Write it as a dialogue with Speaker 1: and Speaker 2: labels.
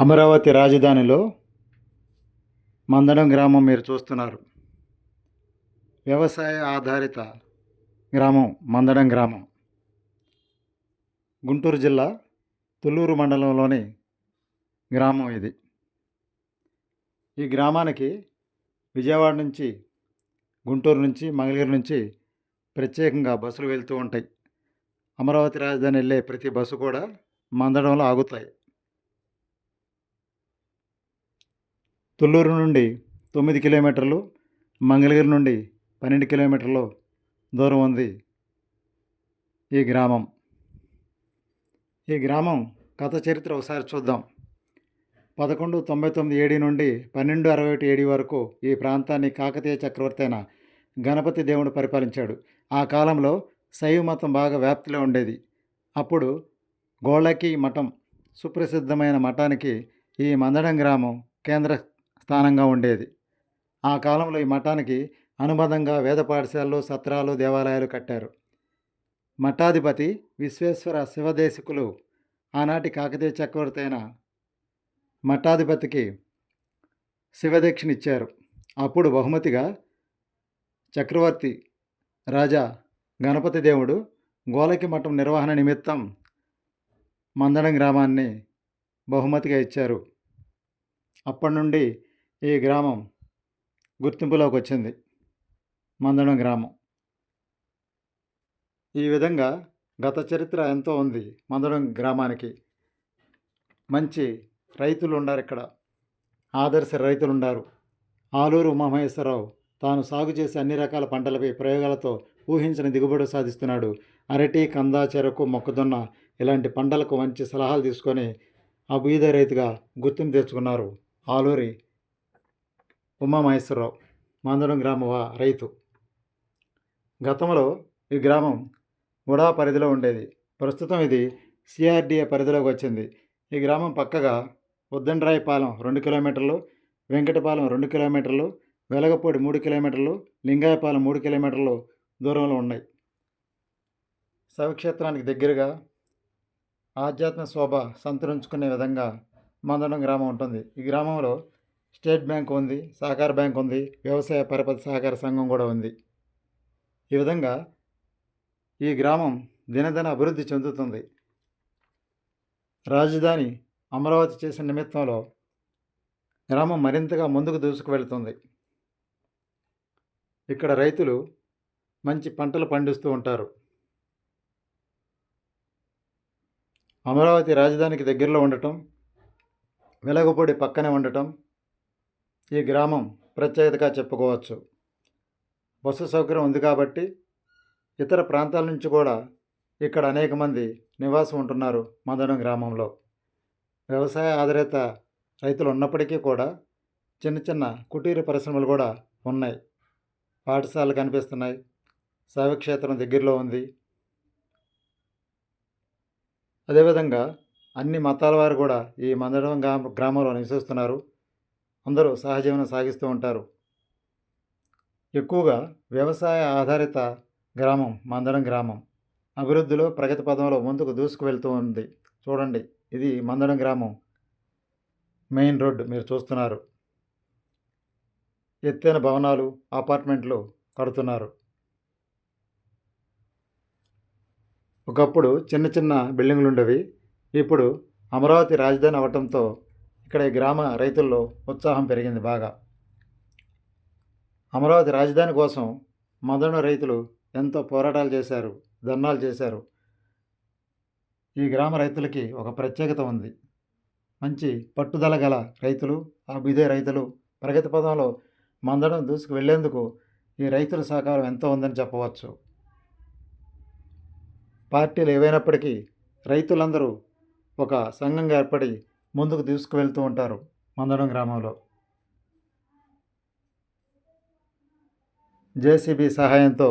Speaker 1: అమరావతి రాజధానిలో మందడం గ్రామం మీరు చూస్తున్నారు. వ్యవసాయ ఆధారిత గ్రామం మందడం గ్రామం. గుంటూరు జిల్లా తుళ్ళూరు మండలంలోని గ్రామం ఇది. ఈ గ్రామానికి విజయవాడ నుంచి గుంటూరు నుంచి మంగళగిరి నుంచి ప్రత్యేకంగా బస్సులు వెళ్తూ ఉంటాయి. అమరావతి రాజధాని వెళ్ళే ప్రతి బస్సు కూడా మందడంలో ఆగుతాయి. తుళ్ళూరు నుండి తొమ్మిది కిలోమీటర్లు మంగళగిరి నుండి పన్నెండు కిలోమీటర్లు దూరం ఉంది ఈ గ్రామం. ఈ గ్రామం కథ చరిత్ర ఒకసారి చూద్దాం. పదకొండు తొంభై తొమ్మిది ఏడి నుండి పన్నెండు అరవై ఒకటి ఏడి వరకు ఈ ప్రాంతాన్ని కాకతీయ చక్రవర్తి అయిన గణపతి దేవుడు పరిపాలించాడు. ఆ కాలంలో శైవ మతం బాగా వ్యాప్తిలో ఉండేది. అప్పుడు గోళకి మఠం సుప్రసిద్ధమైన మఠానికి ఈ మందడం గ్రామం కేంద్ర స్థానంగా ఉండేది. ఆ కాలంలో ఈ మఠానికి అనుబంధంగా వేద పాఠశాలలు సత్రాలు దేవాలయాలు కట్టారు. మఠాధిపతి విశ్వేశ్వర శివదేశికులు ఆనాటి కాకతీయ చక్రవర్తి అయిన మఠాధిపతికి శివదీక్షనిచ్చారు. ఇచ్చారు అప్పుడు బహుమతిగా చక్రవర్తి రాజా గణపతి దేవుడు గోలకి మఠం నిర్వహణ నిమిత్తం మందడం గ్రామాన్ని బహుమతిగా ఇచ్చారు. అప్పటి నుండి ఈ గ్రామం గుర్తింపులోకి వచ్చింది మందడం గ్రామం. ఈ విధంగా గత చరిత్ర ఎంతో ఉంది మందడం గ్రామానికి. మంచి రైతులు ఉన్నారు ఇక్కడ. ఆదర్శ రైతులు ఉన్నారు ఆలూరు ఉమామహేశ్వరరావు తాను సాగు చేసే అన్ని రకాల పంటలపై ప్రయోగాలతో ఊహించిన దిగుబడి సాధిస్తున్నాడు. అరటి కంద చెరకు మొక్కజొన్న ఇలాంటి పంటలకు మంచి సలహాలు తీసుకొని అభ్యుద రైతుగా గుర్తింపు తెచ్చుకున్నారు. ఆలూరి ఉమామహేశ్వరరావు మాందరం గ్రామ వా- రైతు. గతంలో ఈ గ్రామం గుడా పరిధిలో ఉండేది. ప్రస్తుతం ఇది సిఆర్డిఏ పరిధిలోకి వచ్చింది. ఈ గ్రామం పక్కగా ఉద్దండ్రాయపాలెం రెండు కిలోమీటర్లు వెంకటపాలెం రెండు కిలోమీటర్లు వెలగపూడి మూడు కిలోమీటర్లు లింగాయపాలెం మూడు కిలోమీటర్లు దూరంలో ఉన్నాయి. శవక్షేత్రానికి దగ్గరగా ఆధ్యాత్మ శోభ సంతరించుకునే విధంగా మందడం గ్రామం ఉంటుంది. ఈ గ్రామంలో స్టేట్ బ్యాంక్ ఉంది సహకార బ్యాంక్ ఉంది వ్యవసాయ పరపతి సహకార సంఘం కూడా ఉంది. ఈ విధంగా ఈ గ్రామం దినదిన అభివృద్ధి చెందుతుంది. రాజధాని అమరావతి చేసిన నిమిత్తంలో గ్రామం మరింతగా ముందుకు దూసుకువెళ్తుంది ఇక్కడ రైతులు మంచి పంటలు పండిస్తూ ఉంటారు. అమరావతి రాజధానికి దగ్గరలో ఉండటం వెలగపూడి పక్కనే ఉండటం ఈ గ్రామం ప్రత్యేకతగా చెప్పుకోవచ్చు. బస్సు సౌకర్యం ఉంది కాబట్టి ఇతర ప్రాంతాల నుంచి కూడా ఇక్కడ అనేక మంది నివాసం ఉంటున్నారు మందడం గ్రామంలో. వ్యవసాయ ఆధారిత రైతులు ఉన్నప్పటికీ కూడా చిన్న చిన్న కుటీర పరిశ్రమలు కూడా ఉన్నాయి. పాఠశాలలు కనిపిస్తున్నాయి. శైవక్షేత్రం దగ్గరలో ఉంది. అదేవిధంగా అన్ని మతాల వారు కూడా ఈ మందడం గ్రామంలో నివసిస్తున్నారు. అందరూ సహజీవనం సాగిస్తూ ఉంటారు. ఎక్కువగా వ్యవసాయ ఆధారిత గ్రామం మందడం గ్రామం అభివృద్ధిలో ప్రగతి పదంలో ముందుకు దూసుకువెళ్తూ ఉంది. చూడండి ఇది మందడం గ్రామం. మెయిన్ రోడ్డు మీరు చూస్తున్నారు. ఎత్తైన భవనాలు అపార్ట్మెంట్లు కడుతున్నారు. ఒకప్పుడు చిన్న చిన్న బిల్డింగ్లు ఉండేవి ఇప్పుడు అమరావతి రాజధాని అవటంతో ఇక్కడ ఈ గ్రామ రైతుల్లో ఉత్సాహం పెరిగింది బాగా. అమరావతి రాజధాని కోసం మదన రైతులు ఎంతో పోరాటాలు చేశారు ధర్నాలు చేశారు. ఈ గ్రామ రైతులకి ఒక ప్రత్యేకత ఉంది. మంచి పట్టుదల గల రైతులు ఆ రైతులు ప్రగతి పదంలో మందడం దూసుకు వెళ్ళేందుకు ఈ రైతుల సహకారం ఎంతో ఉందని చెప్పవచ్చు. పార్టీలు ఏవైనప్పటికీ రైతులందరూ ఒక సంఘంగా ఏర్పడి ముందుకు తీసుకువెళ్తూ ఉంటారు మందడం గ్రామంలో. జేసీబీ సహాయంతో